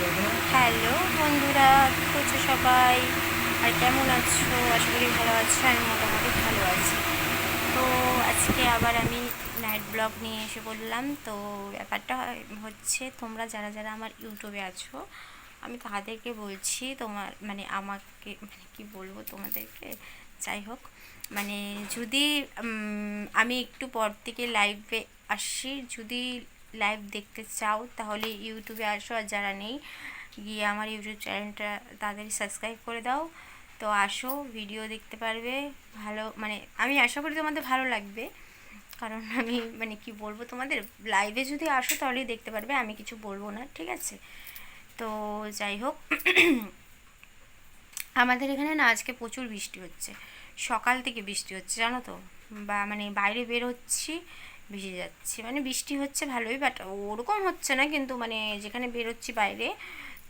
Hello বন্ধুরা, কি সবাই? আর কেমন আছো? আশা করি ভালো আছো, আমি মোটামুটি ভালো আছি। তো আজকে আবার আমি নাইট ব্লগ নিয়ে এসে বললাম। তো ব্যাপারটা হচ্ছে, তোমরা যারা যারা আমার ইউটিউবে আছো, আমি তাদেরকে বলছি, তোমার মানে আমাকে মানে কি বলব তোমাদেরকে? যাই হোক মানে যদি আমি একটু পর থেকে লাইভে আসি, যদি লাইভ দেখতে চাও, তাহলে ইউটিউবে আসো। আর যারা নেই, গিয়ে আমার ইউটিউব চ্যানেলটা তাদের সাবস্ক্রাইব করে দাও। তো আসো ভিডিও দেখতে পারবে। ভালো মানে আমি আশা করি তোমাদের ভালো লাগবে। কারণ আমি মানে কি বলব তোমাদের লাইভে যদি আসো তাহলেই দেখতে পারবে, আমি কিছু বলব না, ঠিক আছে? তো যাই হোক, আমাদের এখানে না আজকে প্রচুর বৃষ্টি হচ্ছে। সকাল থেকে বৃষ্টি হচ্ছে, জানো তো? বা মানে বাইরে বের হচ্ছি ভিজে যাচ্ছি। মানে বৃষ্টি হচ্ছে ভালোই বাট ওরকম হচ্ছে না কিন্তু মানে যেখানে বেরোচ্ছি বাইরে,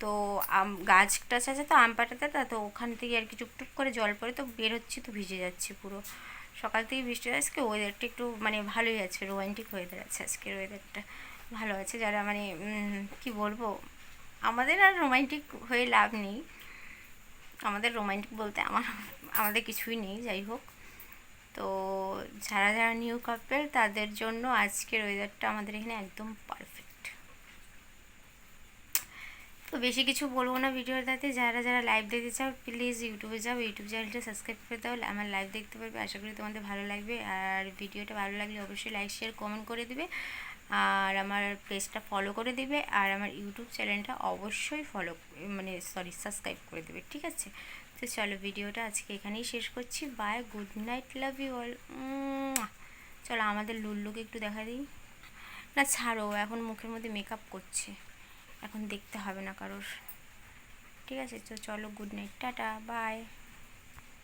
তো আম, গাছ টাছ আছে তো আম পাটাতে তা ওখান থেকে আর কি টুকটুক করে জল পড়ে, তো বেরোচ্ছি তো ভিজে যাচ্ছি পুরো। সকাল থেকে বৃষ্টি হয় আজকে ওয়েদারটা একটু মানে ভালোই আছে রোমান্টিক ওয়েদার আছে আজকের ওয়েদারটা ভালো আছে যারা মানে কি বলব, আমাদের আর রোমান্টিক হয়ে লাভ নেই। আমাদের রোমান্টিক বলতে আমার, আমাদের কিছুই নেই, যাই হোক। তো যারা যারা নিউ কাপেল তাদের জন্য আজকের ওয়েদারটা আমাদের এখানে একদম পারফেক্ট তো বেশি কিছু বলব না ভিডিওর ভিডিওটাতে। যারা যারা লাইভ দেখতে চাও প্লিজ ইউটিউবে যাও। ইউটিউব চ্যানেলটা সাবস্ক্রাইব করে দাও। আমার লাইভ দেখতে পারবে। আশা করি তোমাদের ভালো লাগবে। আর ভিডিওটা ভালো লাগলে অবশ্যই লাইক শেয়ার কমেন্ট করে দিবে। আর আমার পেজটা ফলো করে দিবে আর আমার ইউটিউব চ্যানেলটা অবশ্যই ফলো মানে সরি সাবস্ক্রাইব করে দেবে, ঠিক আছে? তো চলো ভিডিওটা আজকে এখানেই শেষ করছি। Bye good night love you all চলো আমাদের লুল্লুকে একটু দেখা দিই। না, ছাড়ো এখন মুখের মধ্যে মেকআপ করছে। এখন দেখতে হবে না কারোর। ঠিক আছে? তো চলো গুড নাইট টাটা বাই